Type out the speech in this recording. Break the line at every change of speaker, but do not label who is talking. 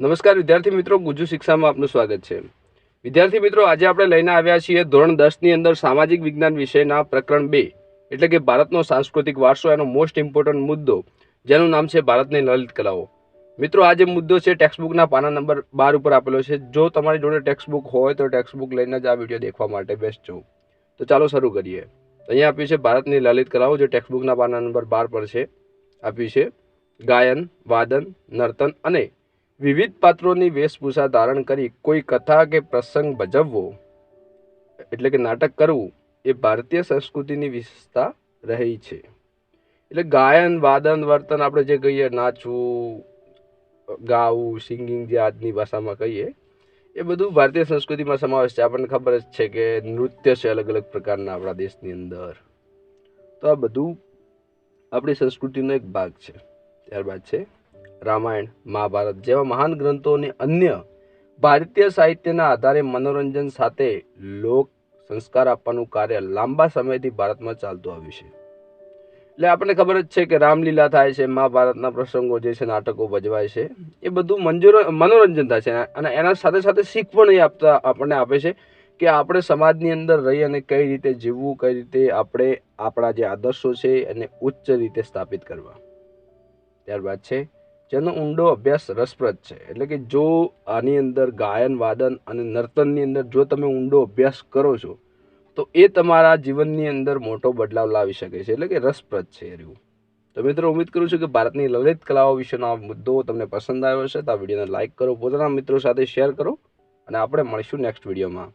નમસ્કાર વિદ્યાર્થી મિત્રો, ગુજુ શિક્ષામાં આપનું સ્વાગત છે. વિદ્યાર્થી મિત્રો, આજે આપણે લઈને આવ્યા છીએ ધોરણ દસની અંદર સામાજિક વિજ્ઞાન વિષયના પ્રકરણ બે, એટલે કે ભારતનો સાંસ્કૃતિક વારસો, એનો મોસ્ટ ઇમ્પોર્ટન્ટ મુદ્દો, જેનું નામ છે ભારતની લલિત કલાઓ. મિત્રો, આ જે મુદ્દો છે ટેક્સ્ટબુકના પાના નંબર બાર ઉપર આપેલો છે. જો તમારી જોડે ટેક્સ્ટબુક હોય, તો ટેક્સ્ટબુક લઈને જ આ વીડિયો દેખવા માટે બેસ્ટ છું. તો ચાલો શરૂ કરીએ. અહીંયા આપ્યું છે, ભારતની લલિત કલાઓ, જે ટેક્સ્ટબુકના પાના નંબર બાર પર છે. આપ્યું છે, ગાયન, વાદન, નર્તન અને વિવિધ પાત્રોની વેશભૂષા ધારણ કરી કોઈ કથા કે પ્રસંગ ભજવવો, એટલે કે નાટક કરવું, એ ભારતીય સંસ્કૃતિની વિશેષતા રહી છે. એટલે ગાયન, વાદન, વર્તન આપણે જે કહીએ, નાચવું, ગાવું, સિંગિંગ જે આજની ભાષામાં કહીએ, એ બધું ભારતીય સંસ્કૃતિમાં સમાવેશ છે. આપણને ખબર જ છે કે નૃત્ય છે અલગ અલગ પ્રકારના આપણા દેશની અંદર. તો આ બધું આપણી સંસ્કૃતિનો એક ભાગ છે. ત્યારબાદ છે રામાયણ, મહાભારત જેવા મહાન ગ્રંથોની અન્ય ભારતીય સાહિત્યના આધારે મનોરંજન સાથે લોક સંસ્કાર આપવાનું કાર્ય લાંબા સમયથી ભારતમાં ચાલતું આવ્યું છે. એટલે આપણને ખબર જ છે કે રામલીલા થાય છે, મહાભારતના પ્રસંગો જે છે, નાટકો ભજવાય છે, એ બધું મંજૂર મનોરંજન થાય છે. અને એના સાથે સાથે શીખ પણ એ આપતા આપણને આપે છે કે આપણે સમાજની અંદર રહી અને કઈ રીતે જીવવું, કઈ રીતે આપણે આપણા જે આદર્શો છે એને ઉચ્ચ રીતે સ્થાપિત કરવા. ત્યારબાદ છે જેનો ઊંડો અભ્યાસ રસપ્રદ છે. એટલે કે જો આની અંદર ગાયન, વાદન અને નર્તનની અંદર જો તમે ઊંડો અભ્યાસ કરો છો, તો એ તમારા જીવનની અંદર મોટો બદલાવ લાવી શકે છે. એટલે કે રસપ્રદ છે રહ્યું. તો મિત્રો, ઉમ્મીદ કરું છું કે ભારતની લલિત કલાઓ વિશેનો આ મુદ્દો તમને પસંદ આવ્યો હશે. તો આ વિડીયોને લાઇક કરો, પોતાના મિત્રો સાથે શેર કરો, અને આપણે મળીશું નેક્સ્ટ વિડીયોમાં.